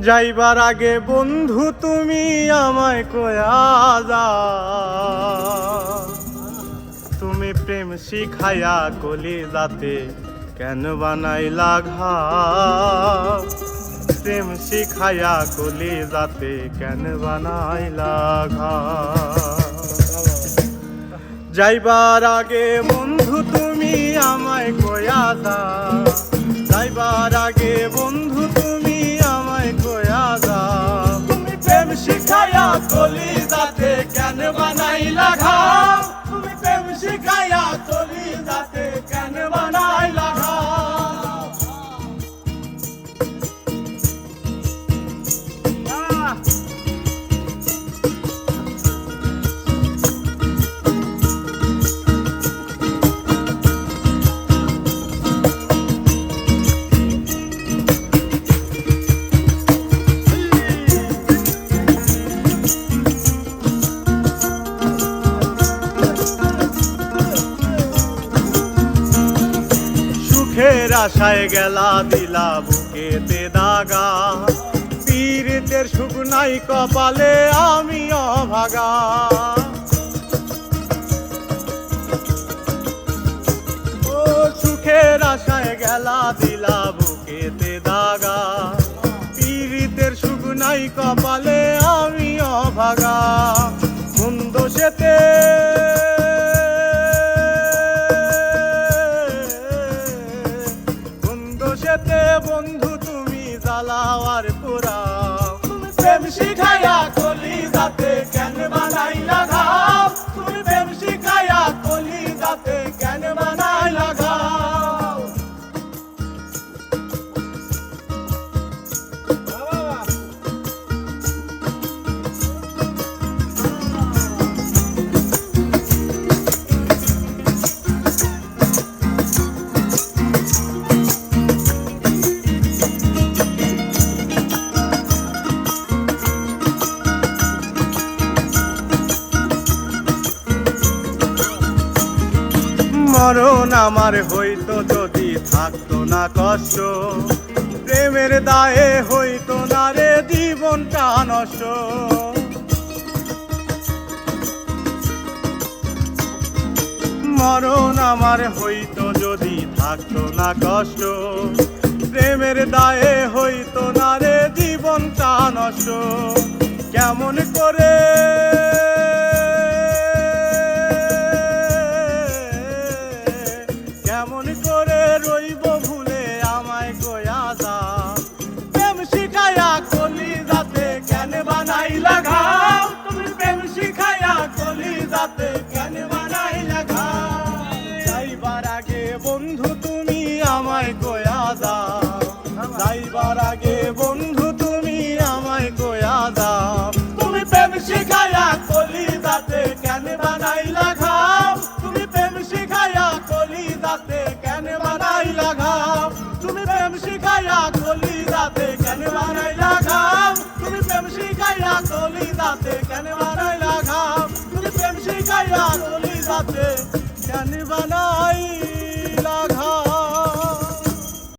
যাইবার আগে বন্ধু তুমি আমায় কয়া যা। তুমি প্রেম শিখাইয়া কলি যাতে কেন বানাইলা ঘা প্রেম শিখাইয়া কলি যাতে কেন বানাইলা ঘা যাইবার আগে বন্ধু তুমি আমায় কয়া দা যাইবার আগে বন্ধু বানাইলা সুখের আশায় গেলা দিলা বুকেতে দাগা। পীরিতের সুখ নাই কপালে আমি অভাগা। ও সুখের আশায় গেলা দিলা বুকে বুকেতে দাগা। পীরিতের সুখ নাই কপালে আমি অভাগা। জ্বালাওয়ার পুরা। প্রেম শিখাইয়া মরণ আমার হইতো যদি থাকতো না কষ্ট। প্রেমের দায়ে হইতো না রে জীবনটা নষ্ট। মরণ আমার হইতো যদি থাকতো না কষ্ট। প্রেমের দায়ে হইতো না রে জীবনটা নষ্ট। তুমি প্রেম যাতে কেন বানাইলা